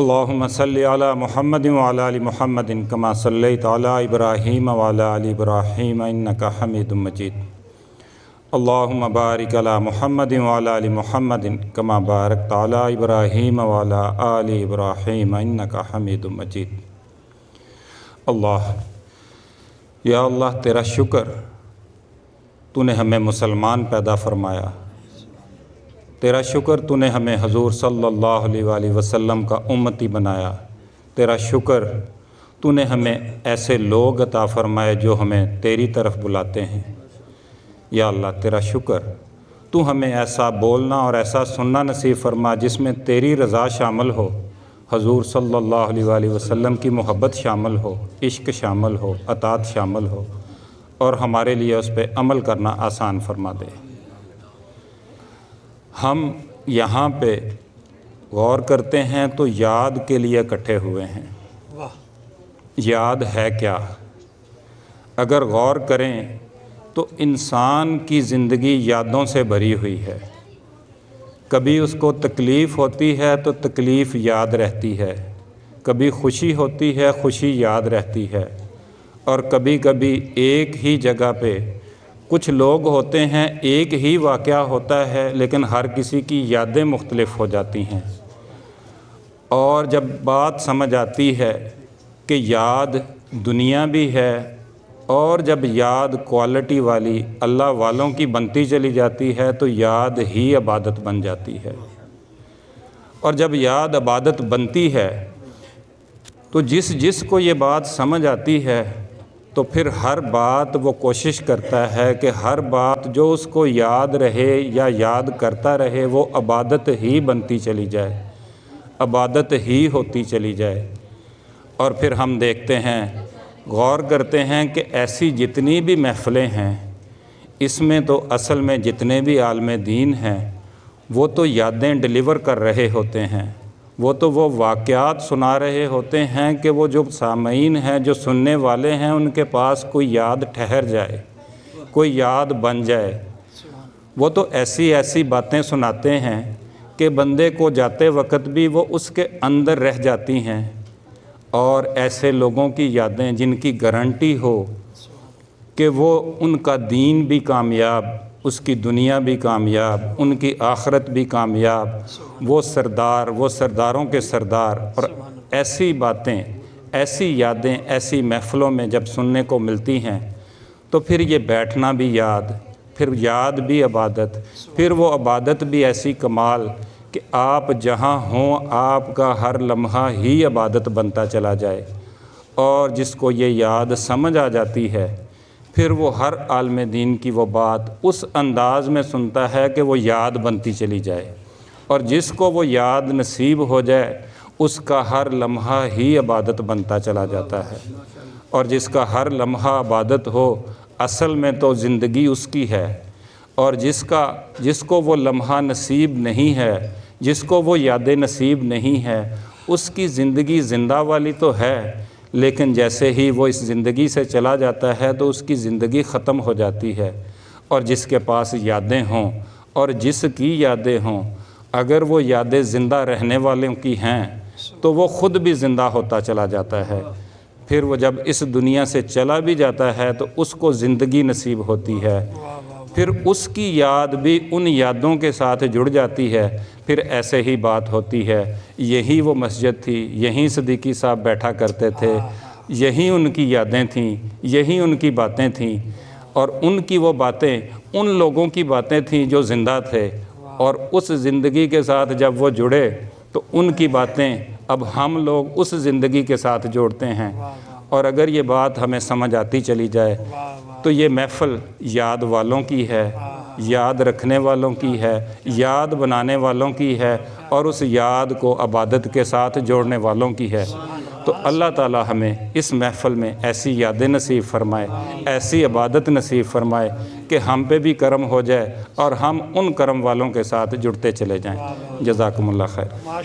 اللهم صل على محمد وعلى ال محمد كما صليت على ابراهيم وعلى ال ابراهيم انك حميد مجيد اللهم بارك على محمد وعلى ال محمد كما باركت على ابراهيم وعلى ال ابراهيم انك حميد مجيد اللہ، یا اللہ تیرا شکر، تو نے ہمیں مسلمان پیدا فرمایا۔ تیرا شکر تو نے ہمیں حضور صلی اللہ علیہ وآلہ وسلم کا امتی بنایا۔ تیرا شکر تو نے ہمیں ایسے لوگ عطا فرمائے جو ہمیں تیری طرف بلاتے ہیں۔ یا اللہ، تیرا شکر تو ہمیں ایسا بولنا اور ایسا سننا نصیب فرما جس میں تیری رضا شامل ہو۔ حضور صلی اللہ علیہ وآلہ وسلم کی محبت شامل ہو، عشق شامل ہو، اطاعت شامل ہو اور ہمارے لیے اس پہ عمل کرنا آسان فرما دے۔ ہم یہاں پہ غور کرتے ہیں تو یاد کے لیے اکٹھے ہوئے ہیں۔ یاد ہے کیا؟ اگر غور کریں تو انسان کی زندگی یادوں سے بھری ہوئی ہے۔ کبھی اس کو تکلیف ہوتی ہے تو تکلیف یاد رہتی ہے۔ کبھی خوشی ہوتی ہے خوشی یاد رہتی ہے۔ اور کبھی کبھی ایک ہی جگہ پہ کچھ لوگ ہوتے ہیں، ایک ہی واقعہ ہوتا ہے، لیکن ہر کسی کی یادیں مختلف ہو جاتی ہیں۔ اور جب بات سمجھ آتی ہے کہ یاد دنیا بھی ہے، اور جب یاد کوالٹی والی اللہ والوں کی بنتی چلی جاتی ہے، تو یاد ہی عبادت بن جاتی ہے۔ اور جب یاد عبادت بنتی ہے، تو جس جس کو یہ بات سمجھ آتی ہے تو پھر ہر بات وہ کوشش کرتا ہے کہ ہر بات جو اس کو یاد رہے یا یاد کرتا رہے وہ عبادت ہی بنتی چلی جائے، عبادت ہی ہوتی چلی جائے۔ اور پھر ہم دیکھتے ہیں، غور کرتے ہیں کہ ایسی جتنی بھی محفلیں ہیں، اس میں تو اصل میں جتنے بھی عالم دین ہیں، وہ تو یادیں ڈلیور کر رہے ہوتے ہیں۔ وہ تو وہ واقعات سنا رہے ہوتے ہیں کہ وہ جو سامعین ہیں، جو سننے والے ہیں، ان کے پاس کوئی یاد ٹھہر جائے، کوئی یاد بن جائے۔ وہ تو ایسی ایسی باتیں سناتے ہیں کہ بندے کو جاتے وقت بھی وہ اس کے اندر رہ جاتی ہیں۔ اور ایسے لوگوں کی یادیں جن کی گارنٹی ہو کہ وہ ان کا دین بھی کامیاب اس کی دنیا بھی کامیاب، ان کی آخرت بھی کامیاب۔ وہ سردار، وہ سرداروں کے سردار۔ اور ایسی باتیں، ایسی یادیں، ایسی محفلوں میں جب سننے کو ملتی ہیں، تو پھر یہ بیٹھنا بھی یاد، پھر یاد بھی عبادت، پھر وہ عبادت بھی ایسی کمال کہ آپ جہاں ہوں، آپ کا ہر لمحہ ہی عبادت بنتا چلا جائے۔ اور جس کو یہ یاد سمجھ آ جاتی ہے پھر وہ ہر عالم دین کی وہ بات اس انداز میں سنتا ہے کہ وہ یاد بنتی چلی جائے اور جس کو وہ یاد نصیب ہو جائے، اس کا ہر لمحہ ہی عبادت بنتا چلا جاتا ہے۔ اور جس کا ہر لمحہ عبادت ہو، اصل میں تو زندگی اس کی ہے۔ اور جس کا، جس کو وہ لمحہ نصیب نہیں ہے، جس کو وہ یاد نصیب نہیں ہے، اس کی زندگی زندہ والی تو ہے۔ لیکن جیسے ہی وہ اس زندگی سے چلا جاتا ہے تو اس کی زندگی ختم ہو جاتی ہے اور جس کے پاس یادیں ہوں اور جس کی یادیں ہوں، اگر وہ یادیں زندہ رہنے والوں کی ہیں تو وہ خود بھی زندہ ہوتا چلا جاتا ہے۔ پھر وہ جب اس دنیا سے چلا بھی جاتا ہے تو اس کو زندگی نصیب ہوتی ہے۔ پھر اس کی یاد بھی ان یادوں کے ساتھ جڑ جاتی ہے۔ پھر ایسے ہی بات ہوتی ہے۔ یہی وہ مسجد تھی یہیں صدیقی صاحب بیٹھا کرتے تھے۔ یہی ان کی یادیں تھیں، یہی ان کی باتیں تھیں۔ اور ان کی وہ باتیں، ان لوگوں کی باتیں تھیں جو زندہ تھے۔ اور اس زندگی کے ساتھ جب وہ جڑے تو ان کی باتیں اب ہم لوگ اس زندگی کے ساتھ جوڑتے ہیں۔ اور اگر یہ بات ہمیں سمجھ آتی چلی جائے تو یہ محفل یاد والوں کی ہے، یاد رکھنے والوں کی ہے، یاد بنانے والوں کی ہے اور اس یاد کو عبادت کے ساتھ جوڑنے والوں کی ہے۔ تو اللہ تعالی ہمیں اس محفل میں ایسی یادیں نصیب فرمائے، ایسی عبادت نصیب فرمائے کہ ہم پہ بھی کرم ہو جائے اور ہم ان کرم والوں کے ساتھ جڑتے چلے جائیں۔ جزاکم اللہ خیر۔